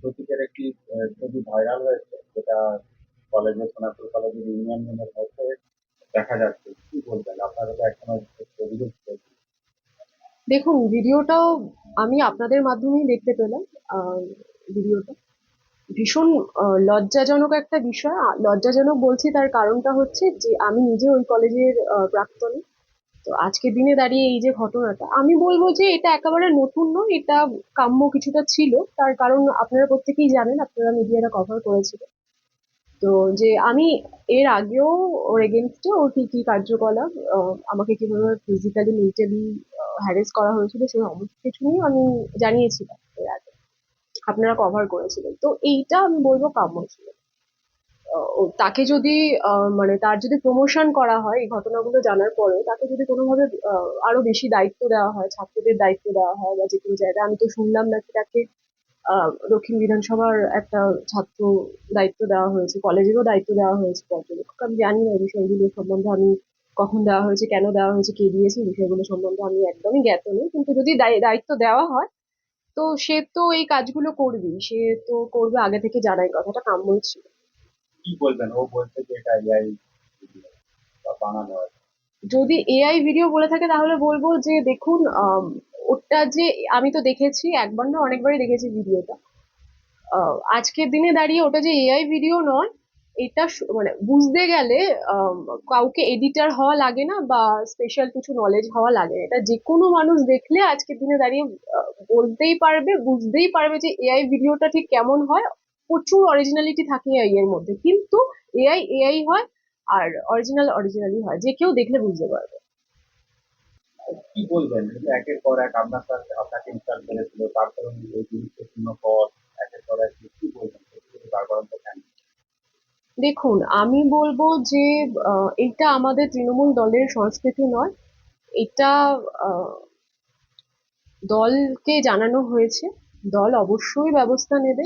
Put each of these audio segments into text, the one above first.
প্রতীকের একটি ছবি ভাইরাল হয়েছে, যেটা কলেজে সোনাপুর কলেজের ইউনিয়ন রুমের মধ্যে দেখা যাচ্ছে। কি বলবেন? আপনারা তো এখনও অভিযোগ দেখুন, ভিডিওটাও আমি আপনাদের মাধ্যমেই দেখতে পেলাম ভিডিওটা। ভীষণ লজ্জাজনক একটা বিষয়। লজ্জাজনক বলছি তার কারণটা হচ্ছে যে আমি নিজে ওই কলেজের প্রাক্তনী। তো আজকের দিনে দাঁড়িয়ে এই যে ঘটনাটা, আমি বলব যে এটা একেবারে নতুন নয়, এটা কাম্য কিছুটা ছিল। তার কারণ আপনারা প্রত্যেকেই জানেন, আপনারা মিডিয়াটা কভার করেছিলেন। তো যে আমি এর আগেও ওর এগেনস্টে ওর কি কি কার্যকলাপ আমাকে কীভাবে ফিজিক্যালি মেন্টালি হ্যারেস করা হয়েছিল সেই সমস্ত কিছু নিয়ে আমি জানিয়েছিলাম এর আগে। আপনারা কভার করেছিলেন। তো এইটা আমি বলব কাম্য ছিল। তাকে যদি মানে তার যদি প্রমোশন করা হয়, এই ঘটনাগুলো জানার পরে তাকে যদি কোনোভাবে আরও বেশি দায়িত্ব দেওয়া হয়, ছাত্রদের দায়িত্ব দেওয়া হয় বা যে কোনো জায়গায়, আমি তো শুনলাম নাকি তাকে দক্ষিণ বিধানসভার একটা ছাত্র দায়িত্ব দেওয়া হয়েছে, কলেজেরও দায়িত্ব দেওয়া হয়েছে পর্যবেক্ষক। আমি জানি না বিষয়গুলো সম্বন্ধে আমি কখন দেওয়া হয়েছে, কেন দেওয়া হয়েছে, কে দিয়েছে বিষয়গুলো সম্বন্ধে আমি একদমই জ্ঞাত নই। কিন্তু যদি দায়- দায়িত্ব দেওয়া হয়, তো সে তো এই কাজগুলো করবেই, সে তো করবে আগে থেকে জানাই কথাটা, কাম্যই ছিল। কি বলবেন? ও বলছে যে এটা এআই বানানো যদি এআই ভিডিও বলে থাকে তাহলে বলব যে দেখুন ওটা যে আমি তো দেখেছি, একবার না অনেকবারই দেখেছি ভিডিওটা। আজকের দিনে দাঁড়িয়ে ওটা যে এআই ভিডিও নয়, এটা মানে বুঝতে গেলে কাউকে এডিটার হওয়া লাগে না বা স্পেশাল কিছু নলেজ হওয়া লাগে। এটা যে কোনো মানুষ দেখলে আজকের দিনে দাঁড়িয়ে বলতেই পারবে, বুঝতেই পারবে যে এআই ভিডিওটা ঠিক কেমন হয়। প্রচুর অরিজিনালিটি থাকে এআই এর মধ্যে। কিন্তু এআই এআই হয় আর অরিজিনাল অরিজিনালি হয়। যে কেউ দেখলে বুঝতে পারবে। কি বলবেন? একের পর এক আপনার সাথে আপনাকে ইনস্টল করেছিল তারপরে এই গুরুত্বপূর্ণ একের পর এক কি বলবেন? দেখুন আমি বলব যে এটা আমাদের তৃণমূল দলের সংস্কৃতি নয়। এটা আহ, দলকে জানানো হয়েছে। দল অবশ্যই ব্যবস্থা নেবে।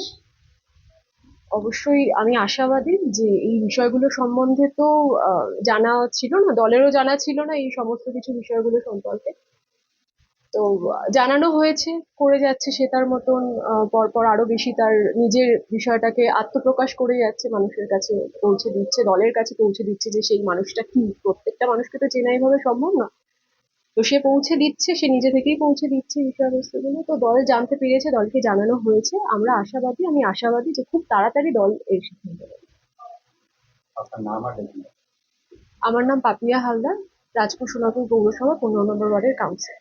অবশ্যই আমি আশাবাদী যে এই বিষয়গুলো সম্বন্ধে তো জানা ছিল না, দলেরও জানা ছিল না এই সমস্ত কিছু বিষয়গুলো সম্পর্কে। তো, জানানো হয়েছে, করে যাচ্ছে সে তার মতন পরপর আরও বেশি তার নিজের বিষয়টাকে আত্মপ্রকাশ করে যাচ্ছে, মানুষের কাছে পৌঁছে দিচ্ছে, দলের কাছে পৌঁছে দিচ্ছে যে সেই মানুষটা কি, প্রত্যেকটা মানুষকে তো চেনা এইভাবে সম্ভব না। তো সে পৌঁছে দিচ্ছে সে নিজে থেকেই পৌঁছে দিচ্ছে বিষয়বস্তুগুলো তো দল জানতে পেরেছে দলকে জানানো হয়েছে। আমরা আশাবাদী আমি আশাবাদী যে খুব তাড়াতাড়ি দল এসে সিদ্ধান্ত নেবে আমার নাম পাপিয়া হালদার রাজপুর সোনাপুর পৌরসভা পনেরো নম্বর ওয়ার্ডের কাউন্সিলর